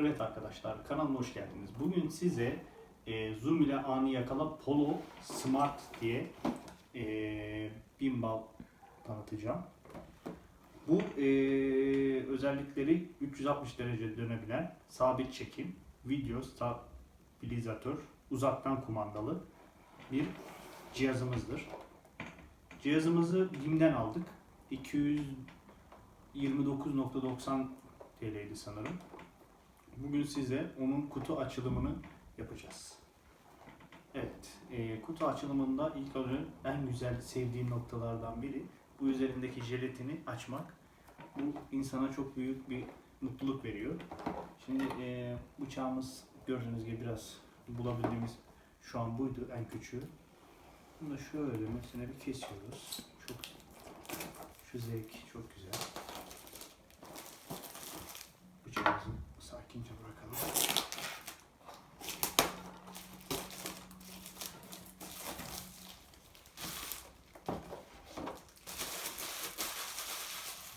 Evet arkadaşlar kanalıma hoş geldiniz. Bugün size e, Zoom ile anı yakala Polo Smart diye e, gimbal tanıtacağım. Bu e, özellikleri 360 derece dönebilen sabit çekim, video stabilizatör, uzaktan kumandalı bir cihazımızdır. Cihazımızı BİM'den aldık. 229.90 TL'ydi sanırım. Bugün size onun kutu açılımını yapacağız. Evet, e, kutu açılımında ilk önce en güzel sevdiğim noktalardan biri bu üzerindeki jelatini açmak. Bu insana çok büyük bir mutluluk veriyor. Şimdi e, bıçağımız gördüğünüz gibi biraz bulabildiğimiz şu an buydu en küçüğü. Bunu da şöyle mesela bir kesiyoruz. Çok şu zevk çok güzel. Sakince bırakalım.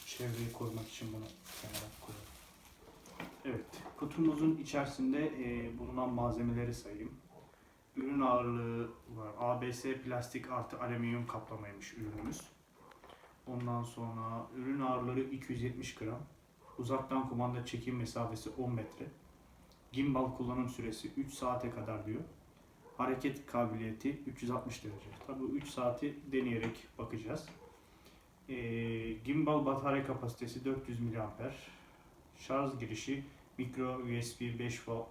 Çevreyi korumak için bunu kenara koyalım. Evet, kutumuzun içerisinde e, bulunan malzemeleri sayayım. Ürün ağırlığı var. ABS plastik artı alüminyum kaplamaymış ürünümüz. Ondan sonra ürün ağırlığı 270 gram. Uzaktan kumanda çekim mesafesi 10 metre. Gimbal kullanım süresi 3 saate kadar diyor. Hareket kabiliyeti 360 derece. Tabi 3 saati deneyerek bakacağız. Ee, gimbal batarya kapasitesi 400 mAh. Şarj girişi micro USB 5 volt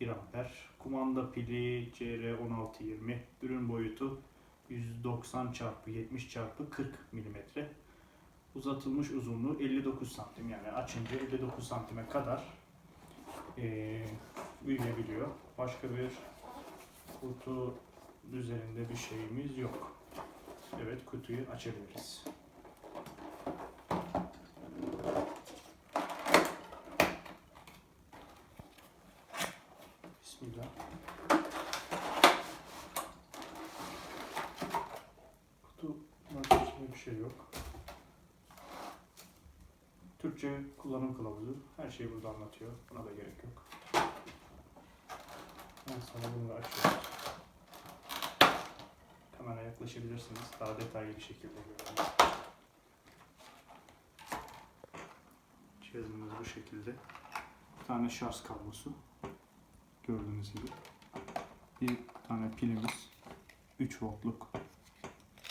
1 amper. Kumanda pili CR1620. Ürün boyutu 190 çarpı 70 çarpı 40 mm. Uzatılmış uzunluğu 59 santim yani açınca 59 santime kadar eee büyüyebiliyor. Başka bir kutu üzerinde bir şeyimiz yok. Evet kutuyu açabiliriz. Bismillah. Kutu içinde bir şey yok. Türkçe kullanım kılavuzu. Her şeyi burada anlatıyor. Buna da gerek yok. Ben sana bunu da açıyorum. Kameraya yaklaşabilirsiniz. Daha detaylı bir şekilde görün. Cihazımız bu şekilde. Bir tane şarj kablosu. Gördüğünüz gibi. Bir tane pilimiz. 3 voltluk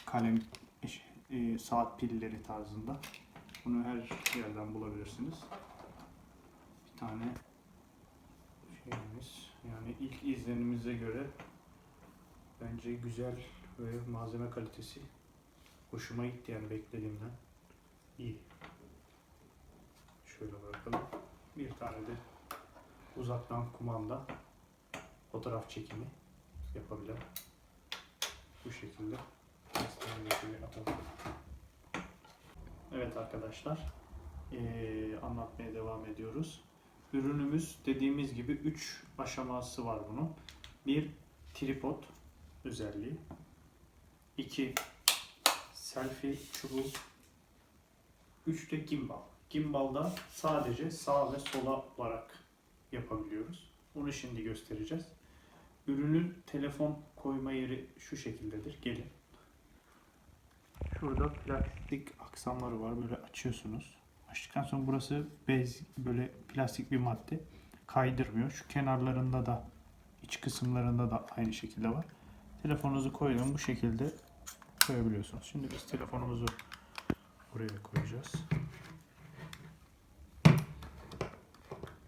kalem e, saat pilleri tarzında. Bunu her yerden bulabilirsiniz. Bir tane şeyimiz yani ilk izlenimize göre bence güzel ve malzeme kalitesi hoşuma gitti yani beklediğimden iyi. Şöyle bakalım. Bir tane de uzaktan kumanda fotoğraf çekimi yapabilen bu şekilde atalım. Evet arkadaşlar eee, anlatmaya devam ediyoruz. Ürünümüz dediğimiz gibi 3 aşaması var bunun. Bir tripod özelliği. 2 selfie çubuğu. 3 de gimbal. Gimbalda sadece sağ ve sola olarak yapabiliyoruz. Onu şimdi göstereceğiz. Ürünün telefon koyma yeri şu şekildedir. Gelin. Şurada plastik aksamları var. Böyle açıyorsunuz. Açtıktan sonra burası bez böyle plastik bir madde. Kaydırmıyor. Şu kenarlarında da iç kısımlarında da aynı şekilde var. Telefonunuzu koyun bu şekilde koyabiliyorsunuz. Şimdi biz telefonumuzu buraya koyacağız.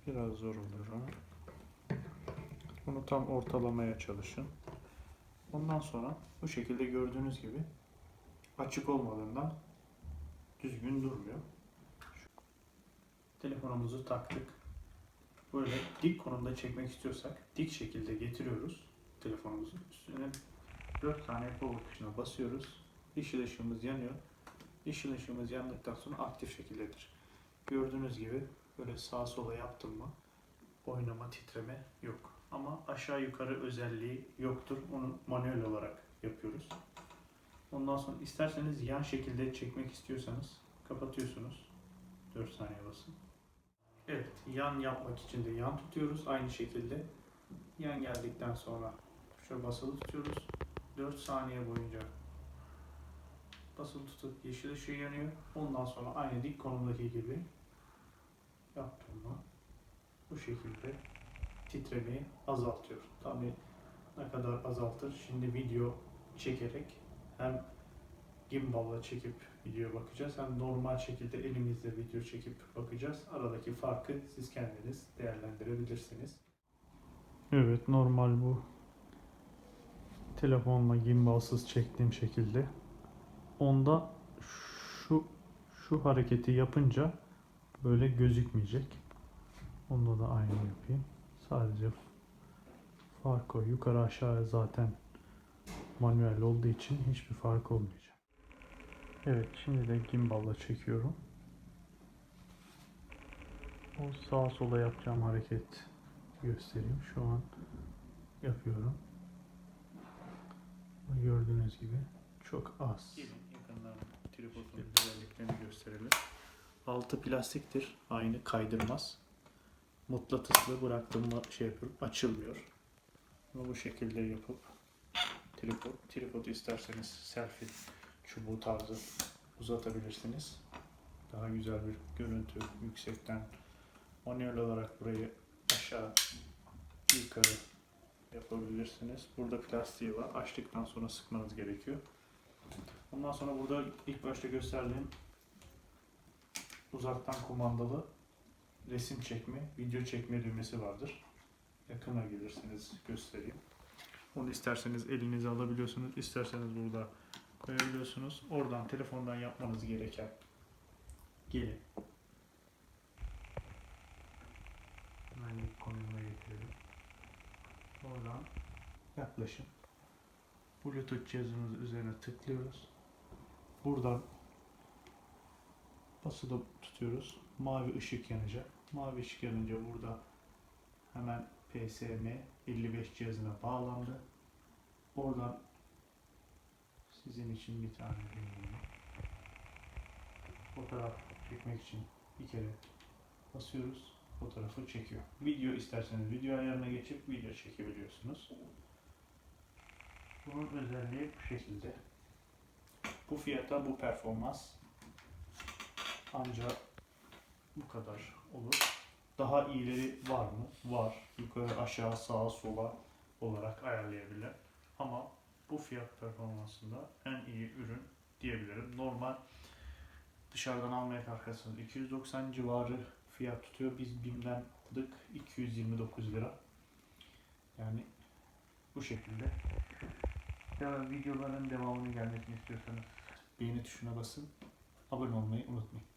Biraz zor oluyor ama. Bunu tam ortalamaya çalışın. Ondan sonra bu şekilde gördüğünüz gibi açık olmadığından düzgün durmuyor. Telefonumuzu taktık. Böyle dik konumda çekmek istiyorsak dik şekilde getiriyoruz telefonumuzu. Üstüne 4 tane power tuşuna basıyoruz. Yeşil ışığımız yanıyor. Yeşil ışığımız yandıktan sonra aktif şekildedir. Gördüğünüz gibi böyle sağa sola yaptım mı oynama, titreme yok. Ama aşağı yukarı özelliği yoktur. Onu manuel olarak yapıyoruz. Ondan sonra isterseniz yan şekilde çekmek istiyorsanız kapatıyorsunuz. 4 saniye basın. Evet, yan yapmak için de yan tutuyoruz aynı şekilde. Yan geldikten sonra tuşa basılı tutuyoruz. 4 saniye boyunca basılı tutup yeşil ışığı yanıyor. Ondan sonra aynı dik konumdaki gibi yaptığımda bu şekilde titremeyi azaltıyor. Tabii ne kadar azaltır? Şimdi video çekerek hem gimballa çekip video bakacağız hem normal şekilde elimizle video çekip bakacağız. Aradaki farkı siz kendiniz değerlendirebilirsiniz. Evet normal bu telefonla gimbalsız çektiğim şekilde onda şu şu hareketi yapınca böyle gözükmeyecek. Onda da aynı yapayım. Sadece fark o. Yukarı aşağı zaten manuel olduğu için hiçbir fark olmayacak. Evet şimdi de gimballa çekiyorum. O sağa sola yapacağım hareket göstereyim. Şu an yapıyorum. Gördüğünüz gibi çok az. Gelin özelliklerini gösterelim. Altı plastiktir. Aynı kaydırmaz. Mıknatıslı bıraktığımda şey yapıyorum. Açılmıyor. Bunu bu şekilde yapıp tripod, tripod isterseniz selfie çubuğu tarzı uzatabilirsiniz. Daha güzel bir görüntü yüksekten manuel olarak burayı aşağı yukarı yapabilirsiniz. Burada plastiği var. Açtıktan sonra sıkmanız gerekiyor. Ondan sonra burada ilk başta gösterdiğim uzaktan kumandalı resim çekme, video çekme düğmesi vardır. Yakına gelirseniz göstereyim. Onu isterseniz elinize alabiliyorsunuz, isterseniz burada koyabiliyorsunuz. Oradan telefondan yapmanız gereken gelin. Hemen ilk konumuna getirelim. Oradan yaklaşın. Bluetooth cihazımız üzerine tıklıyoruz. Buradan basılı tutuyoruz. Mavi ışık yanacak. Mavi ışık yanınca burada hemen PSM 55 cihazına bağlandı. Oradan sizin için bir tane. Fotoğraf çekmek için bir kere basıyoruz. Fotoğrafı çekiyor. Video isterseniz video ayarına geçip video çekebiliyorsunuz. Bunun özelliği bu şekilde. Bu fiyata bu performans ancak bu kadar olur. Daha iyileri var mı? Var. Yukarı, aşağı, sağa, sola olarak ayarlayabilir. Ama bu fiyat performansında en iyi ürün diyebilirim. Normal dışarıdan almaya kalkarsanız 290 civarı fiyat tutuyor. Biz BİM'den aldık 229 lira. Yani bu şekilde. Videoların devamının gelmesini istiyorsanız beğeni tuşuna basın. Abone olmayı unutmayın.